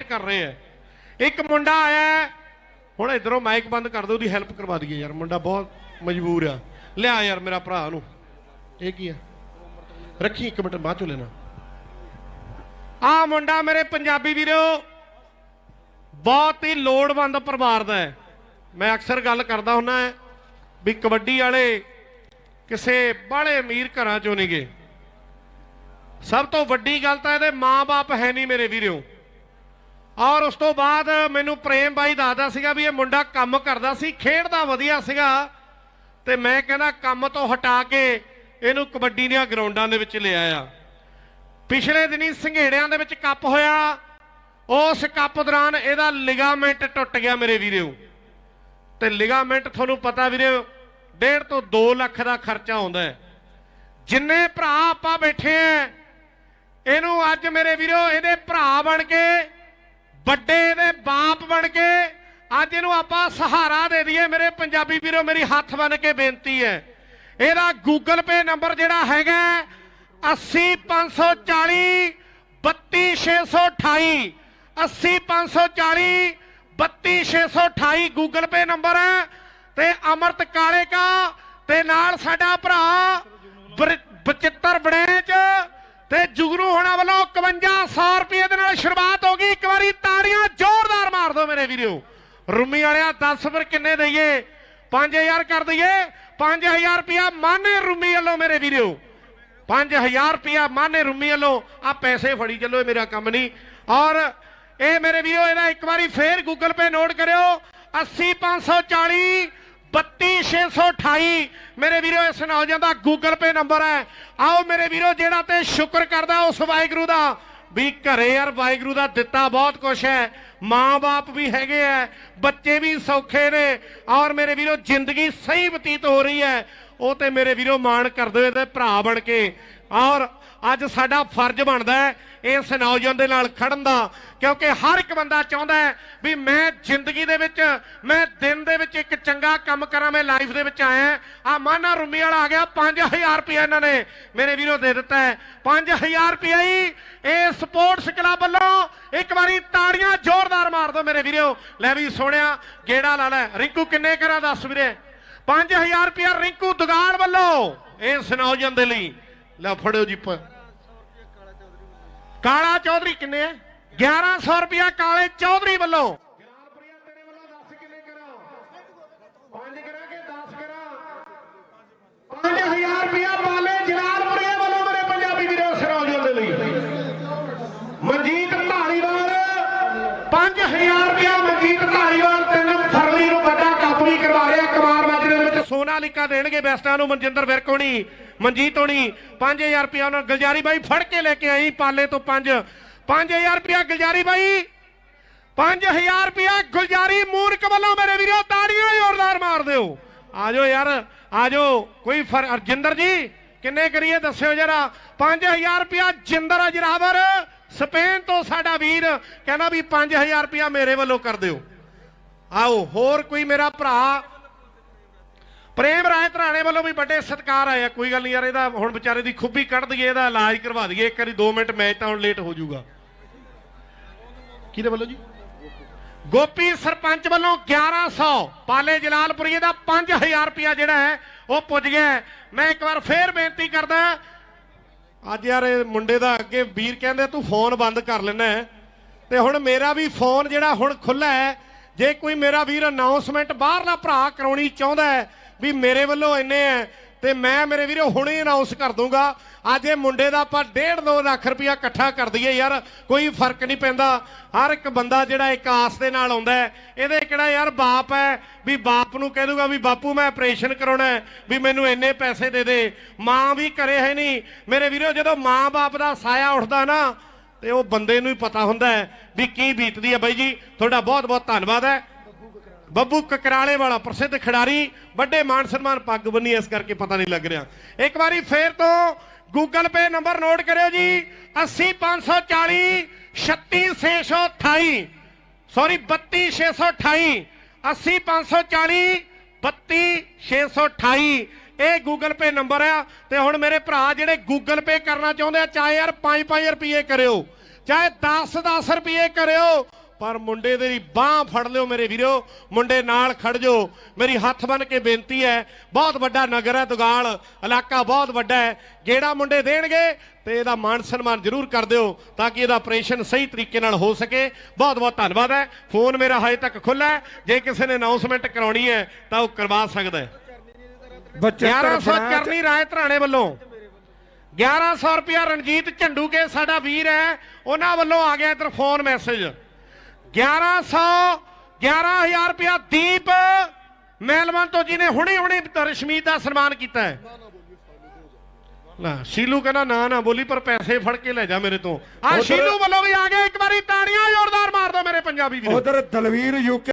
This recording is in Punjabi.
ਕਰ ਰਹੇ ਆ। ਇੱਕ ਮੁੰਡਾ ਆਇਆ ਹੁਣ ਇਧਰੋਂ ਮਾਈਕ ਬੰਦ ਕਰ ਦਿਓ ਉਹਦੀ ਹੈਲਪ ਕਰਵਾ ਦਈਏ ਯਾਰ। ਮੁੰਡਾ ਬਹੁਤ ਮਜਬੂਰ ਆ। ਲਿਆ ਯਾਰ ਮੇਰਾ ਭਰਾ ਨੂੰ ਇਹ ਕੀ ਆ? ਰੱਖੀ ਇੱਕ ਮਿੰਟ, ਬਾਅਦ ਚੋਂ ਲੈਣਾ। ਆ ਮੁੰਡਾ ਮੇਰੇ ਪੰਜਾਬੀ ਵੀਰੋ, ਬਹੁਤ ਹੀ ਲੋੜਵੰਦ ਪਰਿਵਾਰ ਦਾ ਹੈ। ਮੈਂ ਅਕਸਰ ਗੱਲ ਕਰਦਾ ਹੁੰਨਾ ਹੈ ਵੀ ਕਬੱਡੀ ਵਾਲੇ ਕਿਸੇ ਬਾਲੇ ਅਮੀਰ ਘਰਾਂ ਚੋਂ ਨਹੀਂ ਗਏ। ਸਭ ਤੋਂ ਵੱਡੀ ਗੱਲ ਤਾਂ ਇਹਦੇ ਮਾਪੇ ਹੈ ਨਹੀਂ ਮੇਰੇ ਵੀਰੋ। ਔਰ ਉਸ ਤੋਂ ਬਾਅਦ ਮੈਨੂੰ ਪ੍ਰੇਮ ਬਾਈ ਦੱਸਦਾ ਸੀਗਾ ਵੀ ਇਹ ਮੁੰਡਾ ਕੰਮ ਕਰਦਾ ਸੀ, ਖੇਡਦਾ ਵਧੀਆ ਸੀਗਾ। ਤੇ ਮੈਂ ਕਹਿੰਦਾ, ਕੰਮ ਤੋਂ ਹਟਾ ਕੇ ਇਹਨੂੰ ਕਬੱਡੀ ਦੀਆਂ ਗਰਾਊਂਡਾਂ ਦੇ ਵਿੱਚ ਲਿਆਇਆ। ਪਿਛਲੇ ਦਿਨੀ ਸੰਘੇੜਿਆਂ ਦੇ ਵਿੱਚ ਕੱਪ ਹੋਇਆ। ਉਸ ਕੱਪ ਦੌਰਾਨ ਇਹਦਾ ਲਿਗਾਮੈਂਟ ਟੁੱਟ ਗਿਆ ਮੇਰੇ ਵੀਰੋ। ਤੇ ਲਿਗਾਮੈਂਟ ਤੁਹਾਨੂੰ ਪਤਾ ਵੀਰੋ 1.5 ਤੋਂ 2 ਲੱਖ ਦਾ ਖਰਚਾ ਆਉਂਦਾ ਹੈ। ਜਿੰਨੇ ਭਰਾ ਆਪਾਂ ਬੈਠੇ ਆ, ਇਹਨੂੰ ਅੱਜ ਮੇਰੇ ਵੀਰੋ, ਇਹਦੇ ਭਰਾ ਬਣ ਕੇ ਵੱਡੇ ਦੇ ਬਾਪ ਬਣ ਕੇ ਅੱਜ ਇਹਨੂੰ ਆਪਾਂ ਸਹਾਰਾ ਦੇ ਦਈਏ। ਮੇਰੇ ਪੰਜਾਬੀ ਵੀਰੋ, ਮੇਰੀ ਹੱਥ ਬਨ ਕੇ ਬੇਨਤੀ ਹੈ। ਇਹਦਾ ਗੂਗਲ ਪੇ ਨੰਬਰ ਜਿਹੜਾ ਹੈਗਾ 80540 32628 80540 32628 ਗੂਗਲ ਪੇ ਨੰਬਰ ਹੈ। ਤੇ ਅਮਰਤ ਕਾਲੇ ਕਾ ਤੇ ਨਾਲ ਸਾਡਾ ਭਰਾ ਬਚਿੱਤਰ ਬੜੇਚ ਤੇ ਜੁਗਰੂ ਹੋਣਾ ਵੱਲੋਂ 5100 ਰੁਪਏ ਦੇ ਨਾਲ ਸ਼ੁਰੂਆਤ ਹੋ ਗਈ। ਇੱਕ ਵਾਰੀ ਤਾੜੀਆਂ ਮਾਰ ਦਿਓ ਮੇਰੇ ਵੀਰੋ। ਰੁਮੀ ਵਾਲਿਆ 10 ਫਿਰ ਕਿੰਨੇ ਦਈਏ? 5000 ਕਰ ਦਈਏ। 5000 ਰੁਪਿਆ ਮਾਨੇ ਰੁਮੀ ਵੱਲੋਂ ਮੇਰੇ ਵੀਰੋ। 5000 ਰੁਪਿਆ ਮਾਨੇ ਰੁਮੀ ਵੱਲੋਂ। ਆ ਪੈਸੇ ਫੜੀ ਚੱਲੋ, ਇਹ ਮੇਰਾ ਕੰਮ ਨਹੀਂ। ਔਰ ਇਹ ਮੇਰੇ ਵੀਰੋ, ਇਹਦਾ ਇੱਕ ਵਾਰੀ ਫੇਰ ਗੂਗਲ ਪੇ ਨੋਟ ਕਰਿਓ। 80540 32628 ਮੇਰੇ ਵੀਰੋ, ਇਸ ਨੌਜਵਾਨ ਦਾ ਗੂਗਲ ਪੇ ਨੰਬਰ ਹੈ। ਆਓ ਮੇਰੇ ਵੀਰੋ, ਜਿਹੜਾ ਤੇ ਸ਼ੁਕਰ ਕਰਦਾ, ਉਸ ਵਾਹਿਗੁਰੂ ਦਾ। ਵੀ ਘਰੇ ਯਾਰ ਵਾਹਿਗੁਰੂ ਦਾ ਦਿੱਤਾ ਬਹੁਤ ਕੁਛ ਹੈ। ਮਾਂ-ਬਾਪ ਵੀ ਹੈਗੇ ਆ ਬੱਚੇ ਵੀ ਸੌਖੇ ਨੇ ਔਰ ਮੇਰੇ ਵੀਰੋ ਜ਼ਿੰਦਗੀ ਸਹੀ ਬਤੀਤ ਹੋ ਰਹੀ ਹੈ ਉਹ ਤੇ ਮੇਰੇ ਵੀਰੋ ਮਾਣ ਕਰਦੇ ਹੋਏ ਤੇ ਭਰਾ ਬਣ ਕੇ ਔਰ ਅੱਜ ਸਾਡਾ ਫਰਜ਼ ਬਣਦਾ ਹੈ ਇਸ ਨੌਜਵਾਨ ਦੇ ਨਾਲ ਖੜਨ ਦਾ, ਕਿਉਂਕਿ ਹਰ ਇੱਕ ਬੰਦਾ ਚਾਹੁੰਦਾ ਹੈ ਵੀ ਮੈਂ ਜ਼ਿੰਦਗੀ ਦੇ ਵਿੱਚ, ਮੈਂ ਦਿਨ ਦੇ ਵਿੱਚ ਇੱਕ ਚੰਗਾ ਕੰਮ ਕਰਾਂ, ਮੈਂ ਲਾਈਫ ਦੇ ਵਿੱਚ ਆਇਆ। ਆ ਮਾਨਾ ਰੁਮੀ ਵਾਲਾ ਆ ਗਿਆ 5000 ਰੁਪਏ ਇਹਨਾਂ ਨੇ ਮੇਰੇ ਵੀਰੋ ਦੇ ਦਿੱਤਾ ਹੈ। 5000 ਰੁਪਏ ਹੀ ਇਹ ਸਪੋਰਟਸ ਕਲੱਬ ਵੱਲੋਂ ਇੱਕ ਵਾਰੀ ਤਾੜੀਆਂ ਜ਼ੋਰਦਾਰ ਮਾਰ ਦਿਓ ਮੇਰੇ ਵੀਰੋ। ਲੈ ਵੀ ਸੋਹਣਿਆ, ਗੇੜਾ ਲਾ ਲੈ। ਰਿੰਕੂ ਕਿੰਨੇ ਕਰਾਂ ਦੱਸ ਵੀਰੇ? 5000 ਰੁਪਏ ਰਿੰਕੂ ਦੁਗਾਲ ਵੱਲੋਂ ਇਸ ਨੌਜਵਾਨ ਦੇ ਲਈ। ਲੈ ਫੜਿਓ ਜੀ ਕਾਲਾ ਚੌਧਰੀ ਕਿੰਨੇ ਹੈ 1100 ਰੁਪਿਆ ਕਾਲੇ ਚੌਧਰੀ ਵੱਲੋਂ। ਜਲਾਲਪੁਰੀਆ ਵੱਲੋਂ ਮੇਰੇ ਪੰਜਾਬੀ ਵੀਰੋ ਸਰੋਜਨ ਦੇ ਲਈ। ਮਨਜੀਤ ਢਾਲੀਵਾਲ 5000 ਰੁਪਿਆ ਮਨਜੀਤ ਧਾਲੀਵਾਲ 3 ਫਰਵਰੀ ਨੂੰ ਵੱਡਾ ਕੱਪ ਕਰਵਾ ਰਿਹਾ। ਕੁਮਾਰ ਮਾਜਰੇ ਵਿੱਚ ਸੋਨਾਲੀਕਾ ਦੇਣਗੇ ਬੈਸਟਾਂ ਨੂੰ। ਮਨਜਿੰਦਰ ਵਿਰਕ ਮਨਜੀਤ ਹੋਣੀ 5000 ਰੁਪਿਆ ਉਹਨਾਂ ਗਲਜਾਰੀ ਬਾਈ ਫੜ ਕੇ ਲੈ ਕੇ ਆਈ, ਪਾਲੇ ਤੋਂ 5 5000 ਰੁਪਿਆ ਗਲਜਾਰੀ ਬਾਈ। 5000 ਰੁਪਿਆ ਗੁਲਜਾਰੀ ਮੂਰਖ ਵੱਲੋਂ ਮੇਰੇ ਵੀਰੋ, ਤਾੜੀਆਂ ਜ਼ੋਰਦਾਰ ਮਾਰ ਦਿਓ। ਆਜੋ ਯਾਰ ਆਜੋ ਕੋਈ ਫਰ ਜੀ, ਕਿੰਨੇ ਕਰੀਏ ਦੱਸਿਓ ਜਰਾ। 5000 ਰੁਪਿਆ ਜਿੰਦਰ ਅਜਰਾਵਰ, ਸਪੇਨ ਤੋਂ ਸਾਡਾ ਵੀਰ, ਕਹਿੰਦਾ ਵੀ 5000 ਰੁਪਿਆ ਮੇਰੇ ਵੱਲੋਂ ਕਰ ਦਿਓ। ਆਓ, ਹੋਰ ਕੋਈ ਮੇਰਾ ਭਰਾ ਪ੍ਰੇਮ ਰਾਏ ਧਰਾਣੇ ਵੱਲੋਂ ਵੀ ਵੱਡੇ ਸਤਿਕਾਰ ਆਇਆ ਕੋਈ ਗੱਲ ਨਹੀਂ ਯਾਰ, ਇਹਦਾ ਹੁਣ ਵਿਚਾਰੇ ਦੀ ਖੁੱਬੀ ਕੱਢ ਦਈਏ, ਇਹਦਾ ਇਲਾਜ ਕਰਵਾ ਦਈਏ। ਇੱਕ ਵਾਰੀ 2 ਮਿੰਟ, ਮੈਚ ਤਾਂ ਹੁਣ ਲੇਟ ਹੋ ਜਾਊਗਾ। ਕਿਹਦੇ ਵੱਲੋਂ ਜੀ? ਗੋਪੀ ਸਰਪੰਚ ਵੱਲੋਂ 1100 ਪਾਲੇ ਜਲਾਲਪੁਰੀਏ ਦਾ 5000 ਰੁਪਇਆ ਜਿਹੜਾ ਹੈ, ਉਹ ਪੁੱਜ ਗਿਆ ਮੈਂ ਇੱਕ ਵਾਰ ਫੇਰ ਬੇਨਤੀ ਕਰਦਾ, ਅੱਜ ਯਾਰ ਇਹ ਮੁੰਡੇ ਦਾ ਅੱਗੇ ਵੀਰ ਕਹਿੰਦੇ ਤੂੰ ਫੋਨ ਬੰਦ ਕਰ ਲੈਣਾ ਤੇ ਹੁਣ ਮੇਰਾ ਵੀ ਫੋਨ ਜਿਹੜਾ ਹੁਣ ਖੁੱਲਾ ਹੈ, ਜੇ ਕੋਈ ਮੇਰਾ ਵੀਰ ਅਨਾਉਂਸਮੈਂਟ ਬਾਹਰਲਾ ਭਰਾ ਕਰਾਉਣੀ ਚਾਹੁੰਦਾ ਹੈ ਵੀ ਮੇਰੇ ਵੱਲੋਂ ਇੰਨੇ ਹੈ ਤੇ ਮੈਂ ਮੇਰੇ ਵੀਰੋ ਹੁਣੇ ਅਨਾਉਂਸ ਕਰ ਦੂੰਗਾ ਅੱਜ ਇਹ ਮੁੰਡੇ ਦਾ ਆਪਾਂ 1.5 2 ਲੱਖ ਰੁਪਇਆ ਇਕੱਠਾ ਕਰ ਦਈਏ ਯਾਰ, ਕੋਈ ਫ਼ਰਕ ਨਹੀਂ ਪੈਂਦਾ। ਹਰ ਇੱਕ ਬੰਦਾ ਜਿਹੜਾ ਇੱਕ ਆਸ ਦੇ ਨਾਲ ਆਉਂਦਾ ਇਹਦੇ ਕਿਹੜਾ ਯਾਰ ਬਾਪ ਹੈ ਵੀ ਬਾਪ ਨੂੰ ਕਹਿ ਦੂਗਾ ਵੀ ਬਾਪੂ ਮੈਂ ਆਪਰੇਸ਼ਨ ਕਰਾਉਣਾ ਵੀ ਮੈਨੂੰ ਇੰਨੇ ਪੈਸੇ ਦੇ ਦੇ। ਮਾਂ ਵੀ ਘਰੇ ਹੈ ਨਹੀਂ। ਮੇਰੇ ਵੀਰੋ, ਜਦੋਂ ਮਾਂ ਬਾਪ ਦਾ ਸਾਇਆ ਉੱਠਦਾ ਨਾ, ਤੇ ਉਹ ਬੰਦੇ ਨੂੰ ਹੀ ਪਤਾ ਹੁੰਦਾ ਵੀ ਕੀ ਬੀਤਦੀ ਹੈ ਬਾਈ ਜੀ, ਤੁਹਾਡਾ ਬਹੁਤ ਬਹੁਤ ਧੰਨਵਾਦ ਹੈ ਬੱਬੂ ਕਕਰਾਲੇ ਵਾਲਾ ਪ੍ਰਸਿੱਧ ਖਿਡਾਰੀ, ਵੱਡੇ ਮਾਨ ਸਨਮਾਨ ਪੱਗ ਬੰਨੀ ਇਸ ਕਰਕੇ ਪਤਾ ਨਹੀਂ ਲੱਗ ਰਿਹਾ। ਇੱਕ ਵਾਰੀ ਫੇਰ ਤੋਂ ਗੂਗਲ ਪੇ ਨੰਬਰ ਨੋਟ ਕਰਿਓ ਜੀ। 80540 36628 ਸੌਰੀ 32628 80540 32628 ਇਹ ਗੂਗਲ ਪੇ ਨੰਬਰ ਆ ਤੇ ਹੁਣ ਮੇਰੇ ਭਰਾ ਜਿਹੜੇ ਗੂਗਲ ਪੇ ਕਰਨਾ ਚਾਹੁੰਦੇ ਆ, ਚਾਹੇ ਯਾਰ 5-5 ਰੁਪਏ ਕਰਿਓ, ਚਾਹੇ 10-10 ਰੁਪਏ ਕਰਿਓ ਪਰ ਮੁੰਡੇ ਦੀ ਬਾਹ ਫੜ ਲਿਓ ਮੇਰੇ ਵੀਰੋ। ਮੁੰਡੇ ਨਾਲ ਖੜ ਜਾਓ। ਮੇਰੀ ਹੱਥ ਬਨ ਕੇ ਬੇਨਤੀ ਹੈ ਬਹੁਤ ਵੱਡਾ ਨਗਰ ਹੈ ਦੁਗਾਲ ਇਲਾਕਾ ਬਹੁਤ ਵੱਡਾ ਹੈ। ਗੇੜਾ ਮੁੰਡੇ ਦੇਣਗੇ ਤੇ ਇਹਦਾ ਮਾਣ ਸਨਮਾਨ ਜ਼ਰੂਰ ਕਰ ਦਿਓ ਤਾਂ ਕਿ ਇਹਦਾ ਆਪਰੇਸ਼ਨ ਸਹੀ ਤਰੀਕੇ ਨਾਲ ਹੋ ਸਕੇ। ਬਹੁਤ ਬਹੁਤ ਧੰਨਵਾਦ ਹੈ। ਫੋਨ ਮੇਰਾ ਹਜੇ ਤੱਕ ਖੁੱਲਾ ਹੈ। ਜੇ ਕਿਸੇ ਨੇ ਅਨਾਉਂਸਮੈਂਟ ਕਰਾਉਣੀ ਹੈ ਤਾਂ ਉਹ ਕਰਵਾ ਸਕਦਾ ਹੈ। ਬੱਚੇ 1100 ਕਰਨੀ ਰਾਏ ਧਰਾਣੇ ਵੱਲੋਂ। 1100 ਰੁਪਿਆ ਰਣਜੀਤ ਝੰਡੂ ਕੇ ਸਾਡਾ ਵੀਰ ਹੈ। ਉਹਨਾਂ ਵੱਲੋਂ ਆ ਗਿਆ ਇਧਰ ਫੋਨ ਮੈਸੇਜ 1100 11000 ਰੁਪਿਆ ਦੀਪ ਮਹਿਲਵਾਨ ਤੋਂ ਜਿਹਨੇ ਹੁਣੇ ਹੁਣੇ ਰਸ਼ਮੀਤ ਦਾ ਸਨਮਾਨ ਕੀਤਾ ਹੈ। ਨਾ ਸ਼ੀਲੂ ਕਹਿੰਦਾ ਨਾ ਨਾ ਬੋਲੀ ਪਰ ਪੈਸੇ ਫੜ ਕੇ ਲੈ ਜਾ ਮੇਰੇ ਤੋਂ। ਆ ਸ਼ੀਲੂ ਵੱਲੋਂ ਵੀ ਆ ਗਿਆ ਇੱਕ ਵਾਰੀ ਤਾੜੀਆਂ ਜ਼ੋਰਦਾਰ ਮਾਰ ਦਿਓ ਮੇਰੇ ਪੰਜਾਬੀ ਵੀਰੋ। ਉਧਰ ਦਲਵੀਰ ਯੂਕੇ